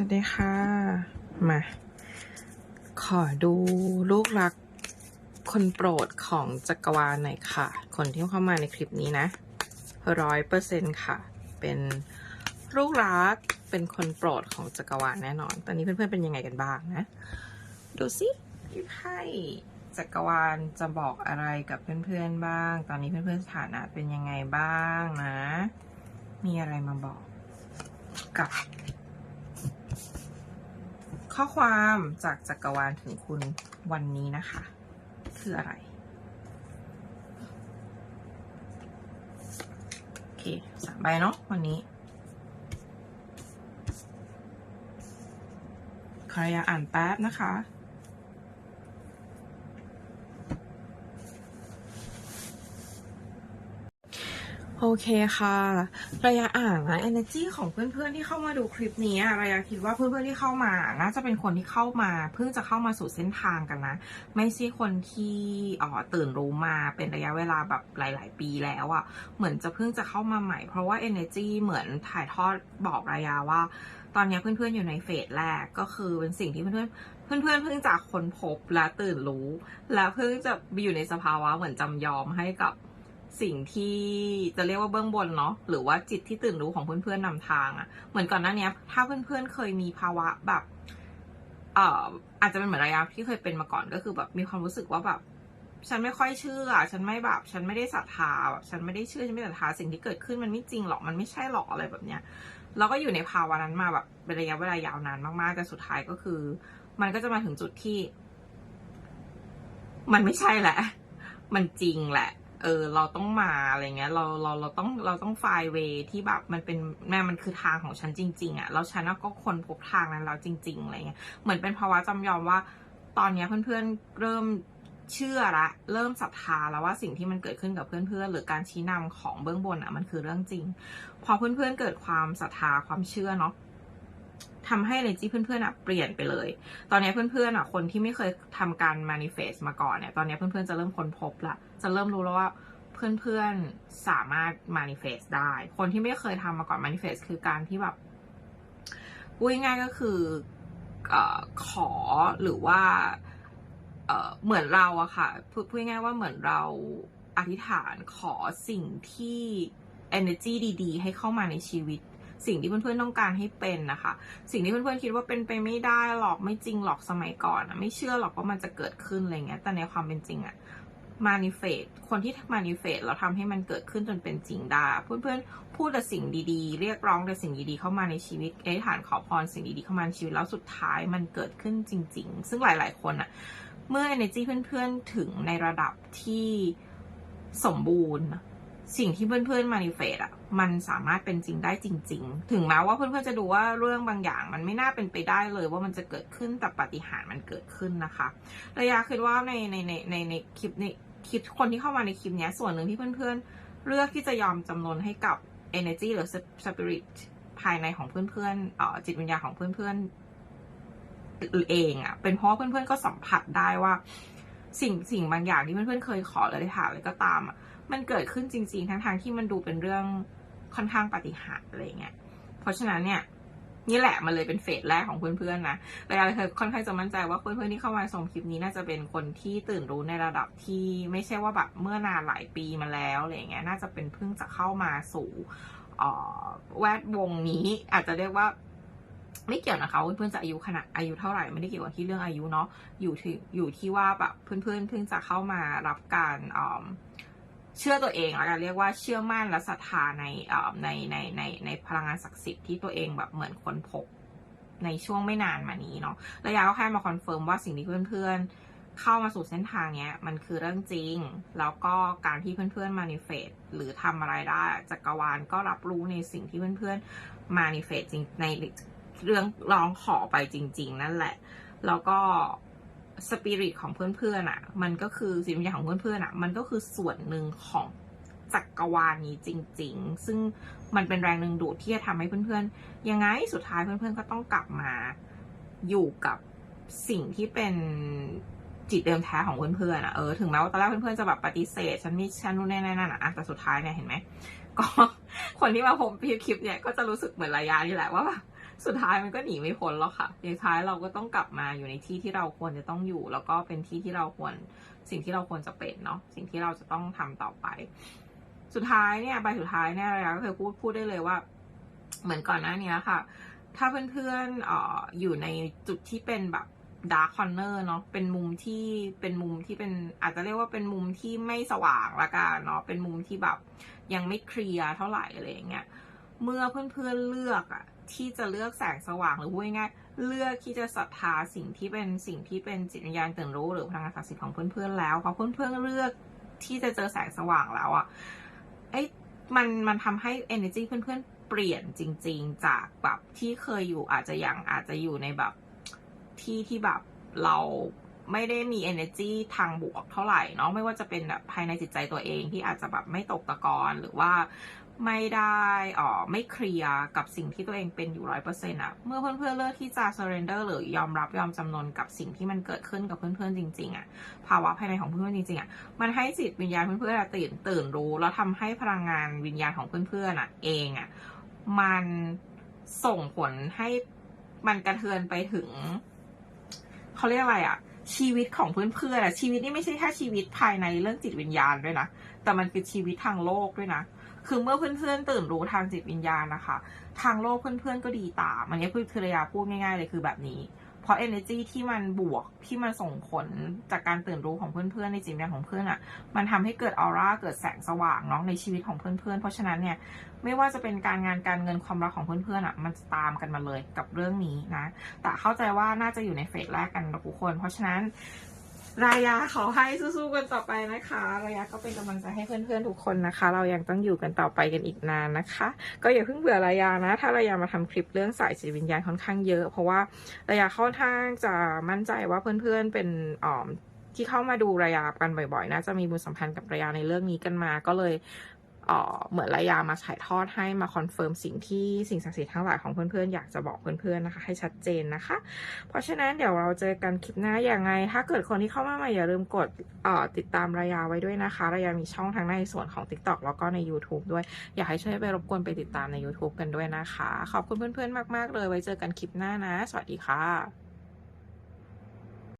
วัสดีค่ะ มา ขอดูลูกรักคนโปรดของจักรวาลหน่อยค่ะ คนที่เข้ามาในคลิปนี้นะร้อยเปอร์เซ็นค่ะ เป็นลูกรักเป็นคนโปรดของจักรวาลแน่นอน ตอนนี้เพื่อนๆเป็นยังไงกันบ้างนะ ดูสิพี่ไพ่จักรวาลจะบอกอะไรกับเพื่อนๆบ้าง ตอนนี้เพื่อนๆสถานะเป็นยังไงบ้างนะ มีอะไรมาบอกกับ ข้อความจากจักรวาลถึงคุณวันนี้นะคะ คืออะไร โอเคสามใบเนาะวันนี้ขออยากอ่านแป๊บนะคะ โอเคค่ะ ระยะอ่านนะ energy ของเพื่อนๆที่เข้ามาดูคลิปนี้ระยะคิดว่าเพื่อนๆที่เข้ามาน่าจะเป็นคนที่เข้ามาเพิ่งจะเข้ามาสู่เส้นทางกันนะ ไม่ใช่คนที่อ๋อตื่นรู้มาเป็นระยะเวลาแบบหลาย ๆ ปีแล้วอะ่ะเหมือนจะเพิ่งจะเข้ามาใหม่ เพราะว่า energy เหมือนถ่ายทอดบอกระยะว่า ตอนนี้เพื่อนๆอยู่ในเฟสแรกก็คือเป็นสิ่งที่เพื่อนๆเพื่อนๆเพิ่งจะค้นพบและตื่นรู้ และเพิ่งจะอยู่ในสภาวะเหมือนจำยอมให้กับ สิ่งที่จะเรียกว่าเบื้องบนเนาะหรือว่าจิตที่ตื่นรู้ของเพื่อนๆนำทางอะ่ะ เหมือนก่อนหน้านี้ถ้าเพื่อนๆเคยมีภาวะแบบเอ่ออาจจะเป็นเหมือนระยะที่เคยเป็นมาก่อนก็คือแบบมีความรู้สึกว่าแบบฉันไม่ค่อยเชื่อ ฉันไม่แบบ ฉันไม่ได้ศรัทธาแบบฉันไม่ได้เชื่อ ฉันไม่ศรัทธา สิ่งที่เกิดขึ้นมันไม่จริงหรอก มันไม่ใช่หรอกอะไรแบบเนี้ยเราก็อยู่ในภาวะนั้นมาแบบเป็นระยะเวลายาวนานมากๆแต่สุดท้ายก็คือ มันก็จะมาถึงจุดที่ มันไม่ใช่แหละ มันจริงแหละ เออเราต้องมาอะไรเงี้ยเราเราเราต้องเราต้องไฟเวที่แบบมันเป็นแม่มันคือทางของฉันจริง ๆอะ่ะแล้วฉันก็คนพบทางนั้นแล้วจริง ๆอะไรเงี้ยเหมือนเป็นภาวะจำยอมว่า ตอนเนี้ยเพื่อนๆเริ่มเชื่อละเริ่มศรัทธาแล้วว่าสิ่งที่มันเกิดขึ้นกับเพื่อนๆ หรือการชี้นำของเบื้องบนอะมันคือเรื่องจริง พอเพื่อนๆเกิดความศรัทธาความเชื่อเนาะ ทำให้เนจี้เพื่อนๆอะเปลี่ยนไปเลย ตอนนี้เพื่อนๆอะคนที่ไม่เคยทำการ manifest มาก่อนเนี่ย ตอนนี้เพื่อนๆจะเริ่มค้นพบละ จะเริ่มรู้แล้วว่าเพื่อนๆสามารถ manifest ได้ คนที่ไม่เคยทำมาก่อน manifest คือการที่แบบพูดง่ายๆก็คืออขอหรือว่าเหมือนเราอะค่ะพูดพูดง่ายๆว่าเหมือนเราอธิษฐานขอสิ่งที่ energy ดี ๆ ให้เข้ามาในชีวิต สิ่งที่เพื่อนๆต้องการให้เป็นนะคะ สิ่งที่เพื่อนๆคิดว่าเป็นไปไม่ได้หรอกไม่จริงหรอกสมัยก่อนอะไม่เชื่อหรอกว่ามันจะเกิดขึ้นอะไรเงี้ย แต่ในความเป็นจริงอะมานิเฟตคนที่มานิเฟตเราทำให้มันเกิดขึ้นจนเป็นจริงได้เพื่อนๆพูดแต่สิ่งดีๆ เรียกร้องแต่สิ่งดีๆเข้ามาในชีวิตอธิษฐานขอพรสิ่งดีๆเข้ามาในชีวิตแล้วสุดท้ายมันเกิดขึ้นจริง ๆ ซึ่งหลายๆคนอะเมื่อ energy เพื่อนๆถึงในระดับที่สมบูรณ์ สิ่งที่เพื่อนๆมานิเฟตอะ มันสามารถเป็นจริงได้จริง ๆ ถึงแม้ว่าเพื่อนๆจะดูว่าเรื่องบางอย่าง มันไม่น่าเป็นไปได้เลยว่ามันจะเกิดขึ้นแต่ปาฏิหาริย์มันเกิดขึ้นนะคะระยะคิดว่าในในในในในคลิปในคลิปคนที่เข้ามาในคลิปนี้ส่วนหนึ่งที่เพื่อนๆ เลือกที่จะยอมจำนนให้กับ energy หรือ spirit ภายในของเพื่อนๆเอ่อจิตวิญญาณของเพื่อนๆเองอะเป็นเพราะเพื่อนๆก็สัมผัสได้ว่า สิ่งสิ่งบางอย่างที่เพื่อนๆเคยขอหรือได้ถามอะไรก็ตามอะมันเกิดขึ้นจริงๆทั้งๆที่มันดูเป็นเรื่อง ค่อนข้างปฏิหารอะไรเงี้ย เพราะฉะนั้นเนี่ยนี่แหละมันเลยเป็นเฟสแรกของเพื่อนๆนะระยะเคยค่อนข้างจะมั่นใจว่าเพื่อนๆที่เข้ามาชมคลิปนี้น่าจะเป็นคนที่ตื่นรู้ในระดับที่ไม่ใช่ว่าแบบเมื่อนานหลายปีมาแล้วอะไรเงี้ย น่าจะเป็นเพิ่งจะเข้ามาสู่แวดวงนี้อาจจะเรียกว่าไม่เกี่ยวนะคะเพื่อนจะอายุขนาดอายุเท่าไหร่ไม่ได้เกี่ยวกับที่เรื่องอายุเนาะอยู่ที่อยู่ที่ว่าแบบเพื่อนๆเพิ่งจะเข้ามารับการ เชื่อตัวเองแล้วกันเรียกว่าเชื่อมั่นและศรัทธาในในในในในพลังงานศักดิ์สิทธิ์ที่ตัวเองแบบเหมือนคนพบในช่วงไม่นานมานี้เนาะระยะก็แค่มาคอนเฟิร์มว่าสิ่งที่เพื่อนๆ เข้ามาสู่เส้นทางเนี้ย มันคือเรื่องจริง แล้วก็การที่เพื่อนๆมานิเฟตหรือทำอะไรได้จักรวาลก็รับรู้ในสิ่งที่เพื่อนๆมานิเฟตจริงในเรื่องร้องขอไปจริง ๆ นั่นแหละ แล้วก็ สปิริตของเพื่อนๆอะ มันก็คือสิ่งวิญญาณของเพื่อนๆอะ มันก็คือส่วนหนึ่งของจักรวาลนี้จริง ๆ ซึ่งมันเป็นแรงดึงดูดที่จะทำให้เพื่อนๆ ยังไงสุดท้ายเพื่อนๆ ก็ต้องกลับมาอยู่กับสิ่งที่เป็นจิตเดิมแท้ของเพื่อนๆอะ เออ ถึงแม้ว่าตอนแรกเพื่อนๆ จะแบบปฏิเสธ ฉันนี่ฉันนู่นแน่ๆนั่นอะแต่สุดท้ายเนี่ยเห็นไหม ก็ คนที่มาพบคลิปเนี่ยก็จะรู้สึกเหมือนระยะนี่แหละว่าแบบสุดท้ายมันก็หนีไม่พ้นหรอกค่ะสุดท้ายเราก็ต้องกลับมาอยู่ในที่ที่เราควรจะต้องอยู่ แล้วก็เป็นที่ที่เราควรสิ่งที่เราควรจะเป็นเนาะสิ่งที่เราจะต้องทำต่อไป สุดท้ายเนี่ยใบสุดท้ายเนี่ยระยะก็เคยพูดพูดได้เลยว่า เหมือนก่อนหน้านี้ค่ะ ถ้าเพื่อนๆอออยู่ในจุดที่เป็นแบบดาร์คคอนเนอร์เนาะเป็นมุมที่เป็นมุมที่เป็นอาจจะเรียกว่าเป็นมุมที่ไม่สว่างละกันเนาะเป็นมุมที่แบบ ยังไม่เคลียร์เท่าไหร่อะไรอย่างเงี้ยเมื่อเพื่อนๆเลือกอะที่จะเลือกแสงสว่างหรือพูดง่ายๆเลือกที่จะศรัทธาสิ่งที่เป็นสิ่งที่เป็นจิตวิญญาณตื่นรู้หรือพลังงานศักดิ์สิทธิ์ของเพื่อนๆแล้วพอเพื่อนๆเลือกที่จะเจอแสงสว่างแล้วอะไอ้มันมันทำให้ energy เพื่อนๆเปลี่ยนจริง ๆ จากแบบที่เคยอยู่อาจจะยังอาจจะอยู่ในแบบที่ที่แบบเรา ไม่ได้มี energy ทางบวกเท่าไหร่เนาะไม่ว่าจะเป็นแบบภายในจิตใจตัวเองที่อาจจะแบบไม่ตกตะกอนหรือว่าไม่ได้อ่อไม่เคลียร์กับสิ่งที่ตัวเองเป็นอยู่ร้อยเปอร์เซ็นต์อะเมื่อเพื่อนๆเลือกที่จะ surrender หรือยอมรับยอมจำนนกับสิ่งที่มันเกิดขึ้นกับเพื่อนๆจริง ๆอะภาวะภายในของเพื่อนๆจริงๆอะมันให้จิตวิญญาณเพื่อนๆอะตื่นตื่นรู้แล้วทำให้พลังงานวิญญาณของเพื่อนๆอะเองอะมันส่งผลให้มันกระเทือนไปถึงเขาเรียกอะไรอะ ชีวิตของเพื่อนๆอะชีวิตนี่ไม่ใช่แค่ชีวิตภายในเรื่องจิตวิญญาณด้วยนะ แต่มันคือชีวิตทางโลกด้วยนะ คือเมื่อเพื่อนๆตื่นรู้ทางจิตวิญญาณนะคะ ทางโลกเพื่อนๆก็ดีตามอันนี้คือคือรยาพูดง่ายๆเลยคือแบบนี้ ราะ energy ที่มันบวกที่มันส่งผลจากการตื่นรู้ของเพื่อนๆในจิตวิญญาณของเพื่อนอะ่ะ มันทำให้เกิดออร่าเกิดแสงสว่างเนาะในชีวิตของเพื่อนๆ เพราะฉะนั้นเนี่ยไม่ว่าจะเป็นการงานการเงินความรักของเพื่อนๆอะ มันตามกันมาเลยกับเรื่องนี้นะ แต่เข้าใจว่าน่าจะอยู่ในเฟสแรกกันทุกคน เพราะฉะนั้น รายาขอให้สู้ๆกันต่อไปนะคะ รายาก็เป็นกำลังใจให้เพื่อนๆทุกคนนะคะ เรายังต้องอยู่กันต่อไปกันอีกนานนะคะ ก็อย่าเพิ่งเบื่อรายานะ ถ้ารายามาทำคลิปเรื่องสายจิตวิญญาณค่อนข้างเยอะ เพราะว่ารายาค่อนข้างจะมั่นใจว่าเพื่อนๆเป็นอ๋อมที่เข้ามาดูรายากันบ่อยๆ น่าจะมีบุญสัมพันธ์กับรายาในเรื่องนี้กันมา ก็เลย เหมือนรายามาถ่ายทอดให้มาคอนเฟิร์มสิ่งที่สิ่งศักดิ์สิทธิ์ทั้งหลายของเพื่อนๆ อยากจะบอกเพื่อนๆนะคะ ให้ชัดเจนนะคะ เพราะฉะนั้นเดี๋ยวเราเจอกันคลิปหน้าอย่างไง ถ้าเกิดคนที่เข้ามาใหม่อย่าลืมกดติดตามรายาไว้ด้วยนะคะรายามีช่องทางในส่วนของ TikTok แล้วก็ใน YouTube ด้วย อยากให้ช่วยไปรบกวนไปติดตามใน YouTube กันด้วยนะคะ ขอบคุณเพื่อนๆมากๆเลยไว้เจอกันคลิปหน้านะ สวัสดีค่ะ